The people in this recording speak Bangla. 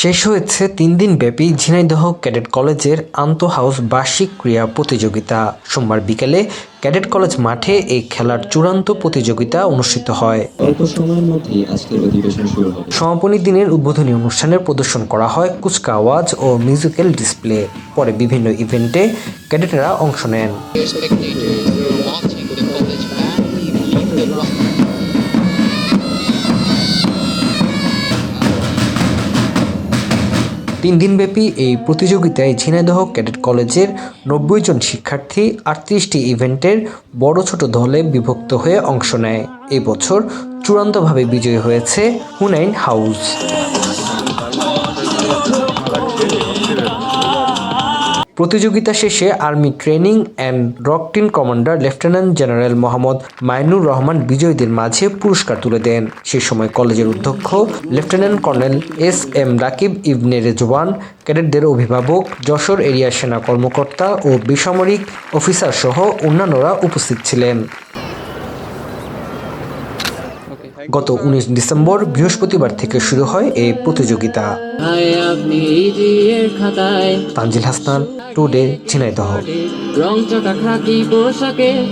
শেষ হয়েছে তিন দিন ব্যাপী ঝিনাইদহ ক্যাডেট কলেজের আন্ত হাউস বার্ষিক ক্রীড়া প্রতিযোগিতা। সোমবার বিকেলে ক্যাডেট কলেজ মাঠে এই খেলার চূড়ান্ত প্রতিযোগিতা অনুষ্ঠিত হয়। অল্প সময়ের মধ্যেই আজকের অধিবেশন শুরু হবে। সমাপনী দিনের উদ্বোধনী অনুষ্ঠানের প্রদর্শন করা হয় কুচকাওয়াজ ও মিউজিক্যাল ডিসপ্লে। পরে বিভিন্ন ইভেন্টে ক্যাডেটেরা অংশ নেন। তিন দিনব্যাপী এই প্রতিযোগিতায় ঝিনাইদহ ক্যাডেট কলেজের নব্বই জন শিক্ষার্থী আটত্রিশটি ইভেন্টের বড় ছোট দলে বিভক্ত হয়ে অংশ নেয়। এবছর বছর চূড়ান্তভাবে বিজয়ী হয়েছে হুনাইন হাউস। প্রতিযোগিতা শেষে army training and doctrine commander lieutenant general Mohammad Mainur Rahman বিজয়ীদের মাঝে পুরস্কার তুলে দেন। সেই সময় কলেজের অধ্যক্ষ, lieutenant colonel S M Rakib, Ibne Rezwan, ক্যাডেটদের অভিভাবক, যশোর এরিয়া সেনা কর্মকর্তা ও বেসামরিক অফিসার সহ অন্যান্যরা উপস্থিত ছিলেন। গত উনিশ ডিসেম্বর বৃহস্পতিবার থেকে শুরু হয় এই প্রতিযোগিতা। তানজিল হাসনান টুডে ঝিনাইদহ।